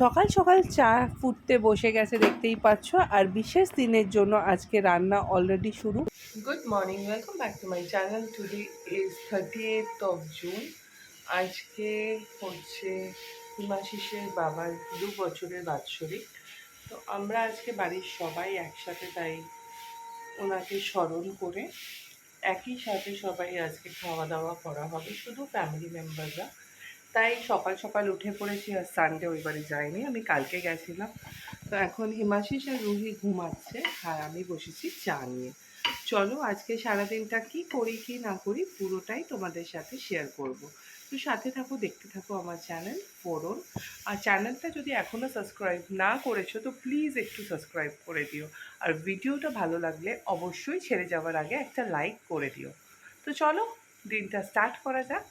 সকাল সকাল চা ফুটতে বসে গেছে দেখতেই পাচ্ছ আর বিশেষ দিনের জন্য আজকে রান্না অলরেডি শুরু Good morning, welcome back to my channel. Today is 30th of June. আজকে হচ্ছে হিমাশিসের বাবার দু বছরের বাৎসরিক তো আমরা আজকে বাড়ির সবাই একসাথে তাই ওনাকে স্মরণ করে একই সাথে সবাই আজকে খাওয়া দাওয়া করা হবে শুধু ফ্যামিলি মেম্বাররা তাই সকাল সকাল উঠে পড়েছি আর সানডে ওই বাড়ি যাইনি, আমি কালকে গেছিলাম। তো এখন হিমাশিস আর রুহি ঘুমাচ্ছে আর আমি বসেছি চা নিয়ে। চলো আজকে সারাদিনটা কি করি কি না করি পুরোটাই তোমাদের সাথে শেয়ার করব। তো সাথে থাকো, দেখতে থাকো আমার চ্যানেল ফোরন আর চ্যানেলটা যদি এখনও সাবস্ক্রাইব না করেছ, তো প্লিজ একটু সাবস্ক্রাইব করে দিও। আর ভিডিওটা ভালো লাগলে অবশ্যই ছেড়ে যাওয়ার আগে একটা লাইক করে দিও। তো চলো, দিনটা স্টার্ট করা যাক।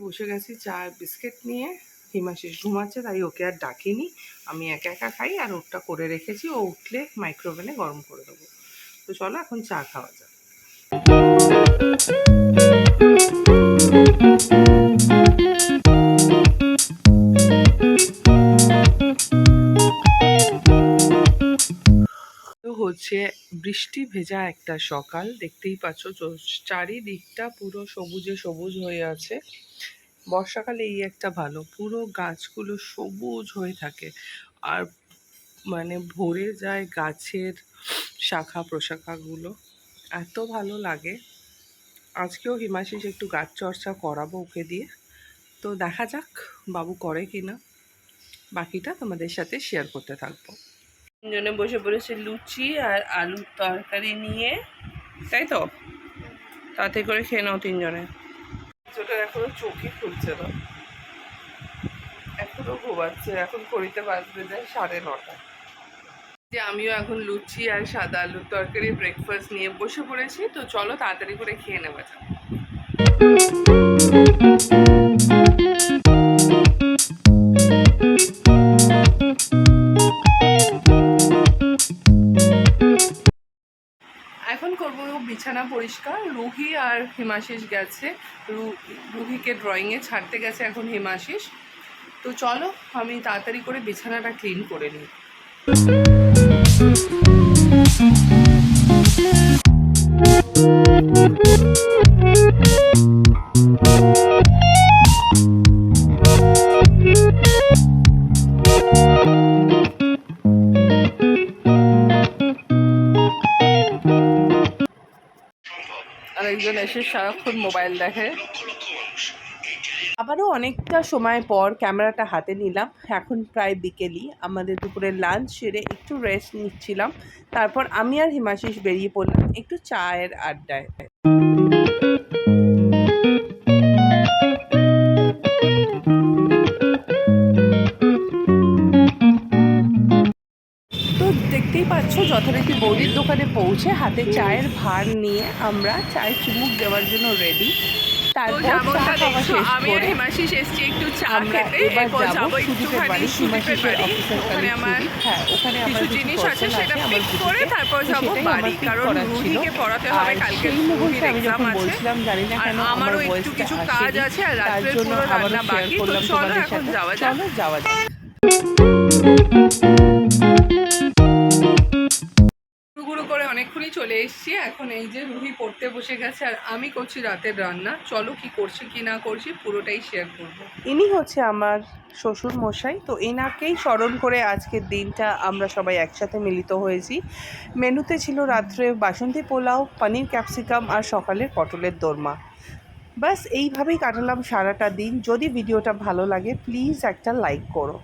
বসে গেছি চা বিস্কিট নিয়ে। হিমাশিস ঘুমাচ্ছে, তাই ওকে আর ডাকিনি। আমি একা একা খাই আর ওটা করে রেখেছি। ও উঠলে মাইক্রোওভেনে গরম করে দেবো। তো চলো এখন চা খাওয়া যাক। হচ্ছে বৃষ্টি ভেজা একটা সকাল। দেখতেই পাচ্ছ চারিদিকটা পুরো সবুজে সবুজ হয়ে আছে। বর্ষাকালে এই একটা ভালো, পুরো গাছগুলো সবুজ হয়ে থাকে। আর মানে ভরে যায় গাছের শাখা প্রশাখাগুলো। এত ভালো লাগে। আজকেও হিমাশিস একটু গাছ চর্চা করাবো ওকে দিয়ে। তো দেখা যাক বাবু করে কি না বাকিটা তোমাদের সাথে শেয়ার করতে থাকব। তিনজনে বসে পড়েছে লুচি আর আলুর তরকারি নিয়ে। তাই তো? তাতে করে খেয়ে নাও তিনজনে। ছোটো এখনও চোখই খুলছে না। এখনও ঘুমাচ্ছে এখন করিতে বাজবে যায় সাড়ে নটা। যে আমিও এখন লুচি আর সাদা আলুর তরকারি ব্রেকফাস্ট নিয়ে বসে পড়েছি তো চলো তাড়াতাড়ি করে খেয়ে নেওয়া যাক। বিছানা পরিষ্কার, রুহি আর হিমাশিস গেছে। রুহিকে ড্রয়িংয়ে ছাড়তে গেছে এখন হিমাশিস। তো চলো, আমি তাড়াতাড়ি করে বিছানাটা ক্লিন করে নিই। একজন এসে সারাক্ষণ মোবাইল দেখে। আবারও অনেকটা সময় পর ক্যামেরাটা হাতে নিলাম। এখন প্রায় বিকেলই। আমাদের দুপুরে লাঞ্চ সেরে একটু রেস্ট নিচ্ছিলাম। তারপর আমি আর হিমাশিস বেরিয়ে পড়লাম একটু চায়ের আড্ডায়। কালকে সেই মুহূর্তে রুহির আমি এক্সাম যখন আছে। বলছিলাম জানি না আর কেন আমার আমারও একটু কিছু কাজ। আছে আর রাত্রের জন্য পুরো রান্না বাকি তো চলো এখন যাওয়া যাক। চলো যাওয়া যাক। চলে এসেছি। এখন এই যে রুহি পড়তে বসে গেছে আর আমি করছি রাতের রান্না। চলো কি করছি, কি না করছি পুরোটাই শেয়ার করব। ইনি হচ্ছে আমার শ্বশুর মশাই, তো এনাকেই স্মরণ করে আজকের দিনটা আমরা সবাই একসাথে মিলিত হয়েছি। মেনুতে ছিল রাত্রে বাসন্তী পোলাও, পনির ক্যাপসিকাম আর সকালের পটলের দোরমা। ব্যাস, এইভাবেই কাটালাম সারাটা দিন। যদি ভিডিওটা ভালো লাগে প্লিজ একটা লাইক করো।